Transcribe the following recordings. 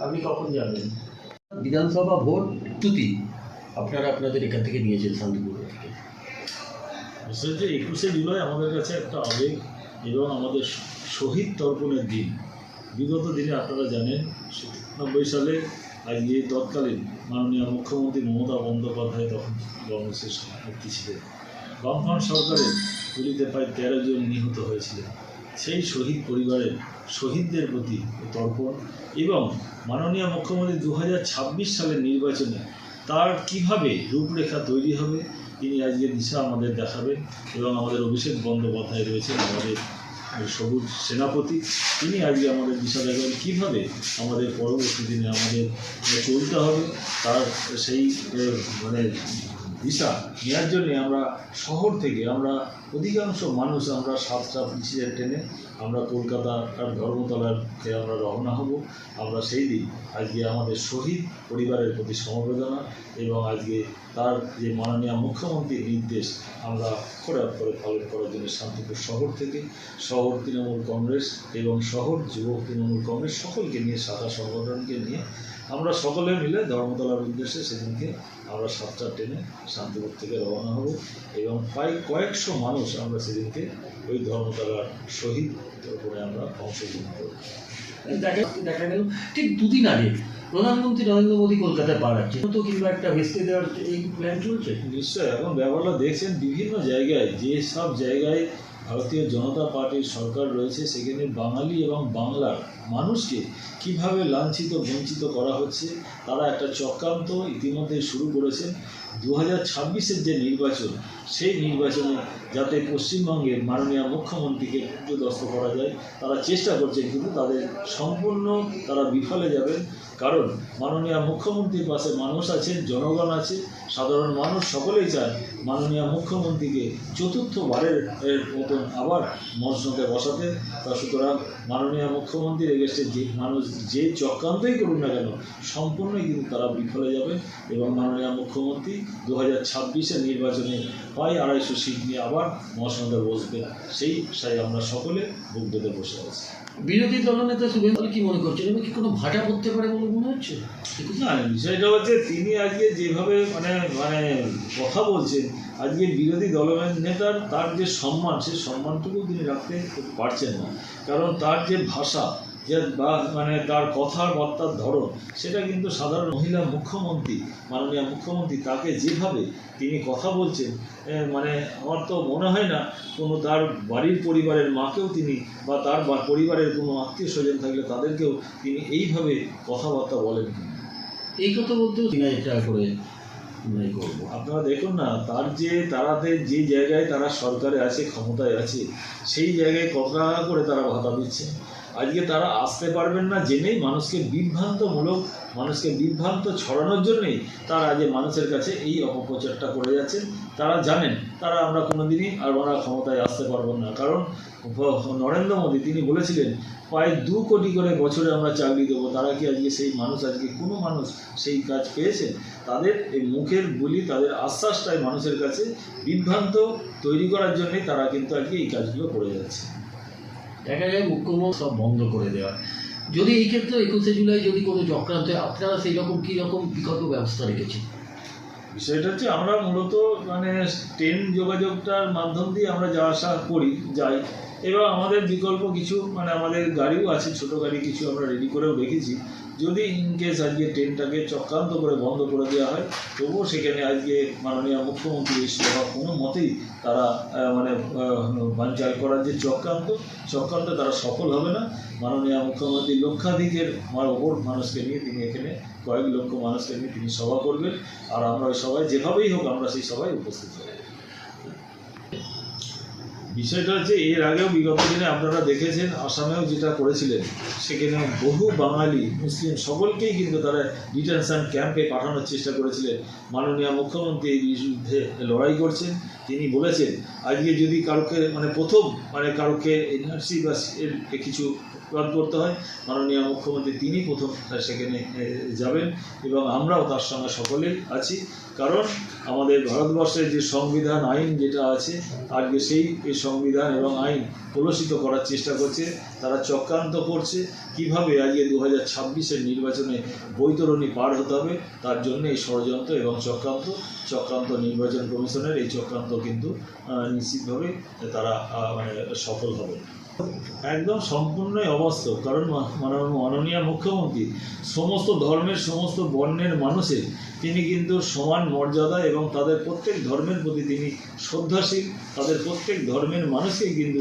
আপনি কখন যাবেন? বিধানসভা ভোট তুতি আপনারা আপনাদের এখান থেকে নিয়েছেন শান্তিপুর থেকে। আসলে যে একুশে জুলাই আমাদের কাছে একটা আবেগ এবং আমাদের শহীদ তর্পণের দিন। বিগত দিনে আপনারা জানেন নব্বই সালে আজকে তৎকালীন মাননীয় মুখ্যমন্ত্রী মমতা বন্দ্যোপাধ্যায় তখন কংগ্রেসের সভাপতি ছিলেন। বামফ্রন্ট সরকারের গুলিতে প্রায় তেরো জন নিহত হয়েছিলেন। সেই শহীদ পরিবারের শহীদদের প্রতি তর্পণ এবং মাননীয় মুখ্যমন্ত্রী দু হাজার ছাব্বিশ সালের নির্বাচনে তার কীভাবে রূপরেখা তৈরি হবে, তিনি আজকে দিশা আমাদের দেখাবেন এবং আমাদের অভিষেক বন্দ্যোপাধ্যায় রয়েছেন আমাদের সবুজ সেনাপতি। তিনি আজকে আমাদের দিশা দেখাবেন কীভাবে আমাদের পরবর্তী দিনে আমাদের চলতে হবে, তার সেই মানে দিশা নেওয়ার জন্যে আমরা শহর থেকে আমরা অধিকাংশ মানুষ আমরা সাতটা পিছিয়ে ট্রেনে আমরা কলকাতা আর ধর্মতলাকে আমরা রওনা হব, আমরা সেই দিন আজকে আমাদের শহীদ পরিবারের প্রতি সমবেদনা এবং আজকে তার যে মাননীয় মুখ্যমন্ত্রীর নির্দেশ আমরা খোরাক করে পালন করার জন্য শান্তিপুর শহর থেকে, শহর তৃণমূল কংগ্রেস এবং শহর যুবক তৃণমূল কংগ্রেস সকলকে নিয়ে শাখা সংগঠনকে নিয়ে আমরা সকলে মিলে ধর্মতলার উদ্দেশ্যে সেদিনকে আমরা সাতটা ট্রেনে শান্তিপুর থেকে রওনা হব এবং প্রায় কয়েকশো মানুষ আমরা সেদিনকে ওই ধর্মতলার শহীদ তর্পণে আমরা অংশগ্রহণ করব। দেখা দেখা গেল ঠিক দুদিন আগে প্রধানমন্ত্রী নরেন্দ্র মোদী কলকাতায় পা রাখছে তো কিংবা একটা ভেস্তে দেওয়ার এই প্ল্যান চলছে? নিশ্চয় এখন ব্যাপারটা দেখছেন বিভিন্ন জায়গায় যে সব জায়গায় ভারতীয় জনতা পার্টির সরকার রয়েছে, সেখানে বাঙালি এবং বাংলার মানুষকে কীভাবে লাঞ্ছিত, বঞ্চিত করা হচ্ছে, তারা একটা চক্রান্ত ইতিমধ্যে শুরু করেছেন। দু হাজার ছাব্বিশের যে নির্বাচন, সেই নির্বাচনে যাতে পশ্চিমবঙ্গের মাননীয় মুখ্যমন্ত্রীকে পুজোদস্ত করা যায়, তারা চেষ্টা করছেন কিন্তু তাদের সম্পূর্ণ তারা বিফলে যাবেন। কারণ মাননীয় মুখ্যমন্ত্রীর পাশে মানুষ আছেন, জনগণ আছে, সাধারণ মানুষ সকলেই চায় মাননীয় মুখ্যমন্ত্রীকে চতুর্থবারের মতন আবার মসনদে বসাতে। তা সুতরাং মাননীয় মুখ্যমন্ত্রীর এগেস্টে যে মানুষ যে চক্রান্তই করুন না কেন, সম্পূর্ণই কিন্তু তারা বিফলে যাবে এবং মাননীয় মুখ্যমন্ত্রী দু হাজার ছাব্বিশের নির্বাচনে প্রায় আড়াইশো সিট নিয়ে আবার মসনদে বসবে। সেই সাই আমরা সকলে বুক বেঁধে বসে আছি। বিরোধী দলনেতা শুভেন্দু কি মনে করছেন? এবার কি কোনো ভাটা পড়তে পারে বলে মনে হচ্ছে? না বিষয়টা হচ্ছে তিনি আজকে যেভাবে মানে মানে কথা বলছেন আজকে বিরোধী দলের নেতার তার যে সম্মান সেই সম্মানটুকু তিনি রাখতে পারছেন না। কারণ তার যে ভাষা যে বা মানে তার কথার বার্তার ধরন সেটা কিন্তু সাধারণ মহিলা মুখ্যমন্ত্রী মাননীয় মুখ্যমন্ত্রী তাকে যেভাবে তিনি কথা বলছেন মানে আমার তো মনে হয় না কোনো তার বাড়ির পরিবারের মাকেও তিনি বা তার পরিবারের কোনো আত্মীয় স্বজন থাকলে তাদেরকেও তিনি এইভাবে কথাবার্তা বলেন। এই কথা বলতেও তিনি টাকা করে করব। আপনারা দেখুন না তার যে তারাদের যে জায়গায় তারা সরকারে আছে ক্ষমতায় আছে সেই জায়গায় কত টাকা করে তারা ভাতা দিচ্ছে? আজকে তারা আসতে পারবেন না জেনেই মানুষকে বিভ্রান্তমূলক, মানুষকে বিভ্রান্ত ছড়ানোর জন্যই তারা আজ মানুষের কাছে এই অপপ্রচারটা করে যাচ্ছেন। তারা জানেন, তারা আমরা কোনোদিনই আর ওনারা ক্ষমতায় আসতে পারব না। কারণ নরেন্দ্র মোদী, তিনি বলেছিলেন, প্রায় দু কোটি করে বছরে আমরা চাকরি দেবো। তারা কি আজকে সেই মানুষ, আজকে কোনো মানুষ সেই কাজ পেয়েছে? তাদের এই মুখের বলি, তাদের আশ্বাসটাই মানুষের কাছে বিভ্রান্ত তৈরি করার জন্যই তারা কিন্তু আজকে এই কাজগুলো করে যাচ্ছে। দেখা যায় মুখ্যমন্ত্রী সব বন্ধ করে দেওয়া যদি এই ক্ষেত্রে একুশে জুলাই যদি কোনো চক্রান্ত হয়, আপনারা সেই রকম কী রকম বিকল্প ব্যবস্থা রেখেছেন? বিষয়টা হচ্ছে আমরা মূলত মানে ট্রেন যোগাযোগটার মাধ্যম দিয়ে আমরা যাওয়া আসা করি যাই। এবার আমাদের বিকল্প কিছু মানে আমাদের গাড়িও আছে ছোট গাড়ি কিছু আমরা রেডি করেও রেখেছি। যদি ইনকেস আজকে ট্রেনটাকে চক্রান্ত করে বন্ধ করে দেওয়া হয় তবুও সেখানে আজকে মাননীয় মুখ্যমন্ত্রী বা কোনো মতেই তারা মানে আহ, বানচাল করার যে চক্রান্ত চক্রান্ত তারা সফল হবে না। মাননীয় মুখ্যমন্ত্রী লক্ষাধিকের ওপর মানুষকে নিয়ে তিনি এখানে কয়েক লক্ষ মানুষকে নিয়ে তিনি সভা করবেন। আর আমরা সবাই যেভাবেই হোক আমরা সেই সভায় উপস্থিত হব। বিষয়টা হচ্ছে, এর আগেও বিগত দিনে আপনারা দেখেছেন, আসামেও যেটা করেছিলেন, সেখানে বহু বাঙালি, মুসলিম সকলকেই কিন্তু তারা ডিটেনশন ক্যাম্পে পাঠানোর চেষ্টা করেছিলেন। মাননীয় মুখ্যমন্ত্রী এই বিরুদ্ধে লড়াই করছেন। তিনি বলেছেন, আজকে যদি কারোকে মানে প্রথম মানে কারোকে এনআরসি বা এর কিছু আশীর্বাদ করতে হয়। মাননীয় মুখ্যমন্ত্রী তিনি প্রথম সেখানে যাবেন এবং আমরাও তার সঙ্গে সকলেই আছি। কারণ আমাদের ভারতবর্ষের যে সংবিধান আইন যেটা আছে, আজকে সেই, এই সংবিধান এবং আইন কলুষিত করার চেষ্টা করছে। তারা চক্রান্ত করছে। কীভাবে আজকে দু হাজার ছাব্বিশের নির্বাচনে বৈতরণী পার হতে হবে, তার জন্য এই ষড়যন্ত্র এবং চক্রান্ত চক্রান্ত নির্বাচন কমিশনের এই চক্রান্ত কিন্তু নিশ্চিতভাবে তারা মানে সফল হবে। একদম সম্পূর্ণই অবাস্তব। কারণ মাননীয় মুখ্যমন্ত্রী, সমস্ত ধর্মের, সমস্ত বর্ণের মানুষের, তিনি কিন্তু সমান মর্যাদা এবং তাদের প্রত্যেক ধর্মের প্রতি তিনি শ্রদ্ধাশীল। তাদের প্রত্যেক ধর্মের মানুষকে কিন্তু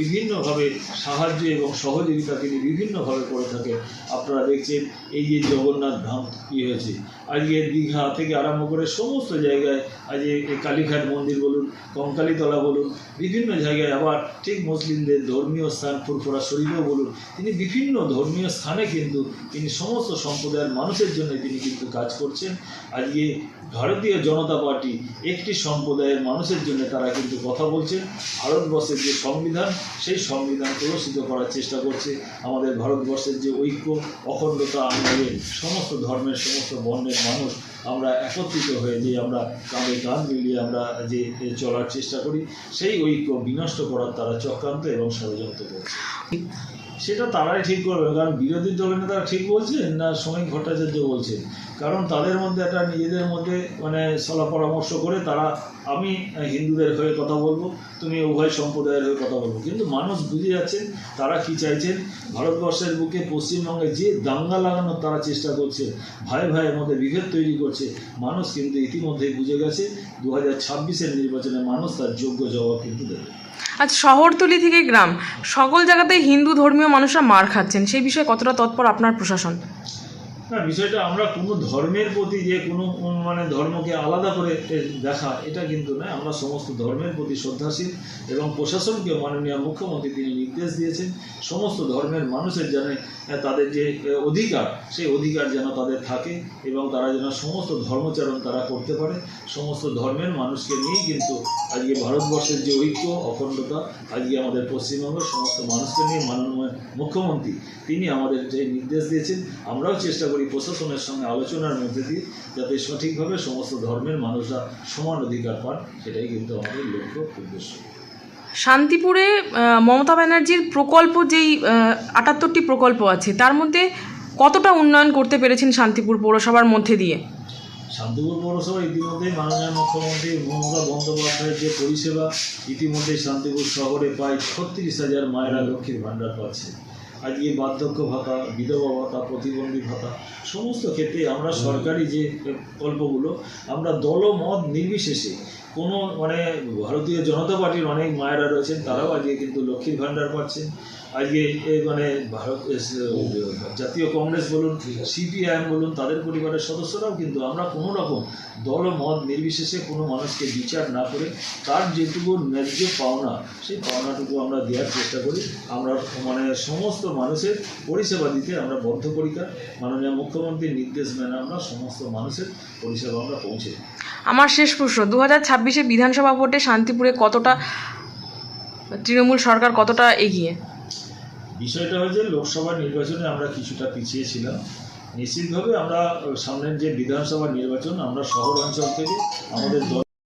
বিভিন্নভাবে সাহায্য এবং সহযোগিতা তিনি বিভিন্নভাবে করে থাকেন। আপনারা দেখছেন এই যে জগন্নাথ ধাম কী হয়েছে। আজকে দীঘা থেকে আরম্ভ করে সমস্ত জায়গায় আজ কালীঘাট মন্দির বলুন, কঙ্কালীতলা বলুন, বিভিন্ন জায়গায় আবার ঠিক মুসলিমদের ধর্মীয় স্থান, ফুরফুরা শরীফও বলুন, তিনি বিভিন্ন ধর্মীয় স্থানে কিন্তু তিনি সমস্ত সম্প্রদায়ের মানুষের জন্য তিনি কিন্তু কাজ করছেন। আজকে ভারতীয় জনতা পার্টি একটি সম্প্রদায়ের মানুষের জন্য তারা কিন্তু কথা বলছেন। ভারতবর্ষের যে সংবিধান, সেই সংবিধান প্রদর্শিত করার চেষ্টা করছে। আমাদের ভারতবর্ষের যে ঐক্য, অখণ্ডতা আমাদের সমস্ত ধর্মের, সমস্ত বর্ণের মানুষ আমরা একত্রিত হয়ে যে আমরা কাঁধে কাঁধ মিলিয়ে আমরা যে চলার চেষ্টা করি, সেই ঐক্য বিনষ্ট করার তারা চক্রান্ত এবং ষড়যন্ত্র করছে। সেটা তারাই ঠিক করবে, কারণ বিরোধী দলের নেতারা ঠিক বলছেন না শ্রমিক ভট্টাচার্য বলছেন? কারণ তাদের মধ্যে একটা নিজেদের মধ্যে মানে সলা পরামর্শ করে তারা, আমি হিন্দুদের হয়ে কথা বলব, তুমি উভয় সম্প্রদায়ের হয়ে কথা বলব। কিন্তু মানুষ বুঝে যাচ্ছেন তারা কি চাইছেন? ভারতবর্ষের বুকে পশ্চিমবঙ্গে যে দাঙ্গা লাগানোর তারা চেষ্টা করছে, ভাই ভাইয়ের মধ্যে বিভেদ তৈরি করছে, মানুষ কিন্তু ইতিমধ্যেই বুঝে গেছে, দু হাজার নির্বাচনে মানুষ তার যোগ্য জবাব কিন্তু দেবে। আচ্ছা শহরতলি থেকে গ্রাম। সকল জায়গাতে হিন্দু ধর্মীয় মানুষরা মার খাচ্ছেন। সেই বিষয়ে কতটা তৎপর আপনার প্রশাসন? না, বিষয়টা আমরা কোনো ধর্মের প্রতি যে কোনো মানে ধর্মকে আলাদা করে দেখা, এটা কিন্তু নয়। আমরা সমস্ত ধর্মের প্রতি শ্রদ্ধাশীল এবং প্রশাসনকে মাননীয় মুখ্যমন্ত্রী তিনি নির্দেশ দিয়েছেন, সমস্ত ধর্মের মানুষের যেন তাদের যে অধিকার, সেই অধিকার যেন তাদের থাকে এবং তারা যেন সমস্ত ধর্মচারণ তারা করতে পারে। সমস্ত ধর্মের মানুষকে নিয়েই কিন্তু আজকে ভারতবর্ষের যে ঐক্য, অখণ্ডতা, আজকে আমাদের পশ্চিমবঙ্গের সমস্ত মানুষকে নিয়ে মাননীয় মুখ্যমন্ত্রী তিনি আমাদের যে নির্দেশ দিয়েছেন, আমরাও চেষ্টা করি প্রশাসনের সঙ্গে আলোচনার মধ্যে দিয়ে যাতে সঠিকভাবে সমস্ত ধর্মের মানুষরা সমান অধিকার পান সেটাই কিন্তু আমাদের লক্ষ্য উদ্দেশ্য। শান্তিপুরে মমতা ব্যানার্জির প্রকল্প যেই আটাত্তরটি প্রকল্প আছে তার মধ্যে কতটা উন্নয়ন করতে পেরেছেন শান্তিপুর পৌরসভার মধ্যে দিয়ে? শান্তিপুর পৌরসভা ইতিমধ্যেই মাননীয় মুখ্যমন্ত্রী মমতা বন্দ্যোপাধ্যায়ের যে পরিষেবা ইতিমধ্যে শান্তিপুর শহরে প্রায় ছত্রিশ হাজার মায়েরা লক্ষ্মীর ভাণ্ডার পাচ্ছে। আজকে বার্ধক্য ভাতা, বিধবা ভাতা, প্রতিবন্ধী ভাতা, সমস্ত ক্ষেত্রে আমরা সরকারি যে প্রকল্পগুলো, আমরা দলমত নির্বিশেষে কোনো মানে ভারতীয় জনতা পার্টির অনেক মায়েরা রয়েছেন, তারাও আজকে কিন্তু লক্ষ্মীর ভাণ্ডার পাচ্ছেন। আজকে মানে ভারত জাতীয় কংগ্রেস বলুন সিপিআইএম বলুন তাদের পরিবারের সদস্যরাও কিন্তু আমরা কোনো রকম দল মত নির্বিশেষে কোনো মানুষকে বিচার না করে তার যেটুকু ন্যায্য পাওনা সেই পাওনাটুকু আমরা দেওয়ার চেষ্টা করি। আমরা মানে সমস্ত মানুষের পরিষেবা দিতে আমরা বদ্ধ বদ্ধপরিকর। মাননীয় মুখ্যমন্ত্রীর নির্দেশ মেনে আমরা সমস্ত মানুষের পরিষেবা আমরা পৌঁছে আমার শেষ প্রশ্ন দু হাজার ছাব্বিশে বিধানসভা ভোটে শান্তিপুরে কতটা তৃণমূল সরকার কতটা এগিয়ে? বিষয়টা হয়েছে লোকসভা নির্বাচনে আমরা কিছুটা পিছিয়ে ছিলাম। নিশ্চিতভাবে আমরা সামনের যে বিধানসভা নির্বাচন, আমরা শহর অঞ্চল থেকে আমাদের দল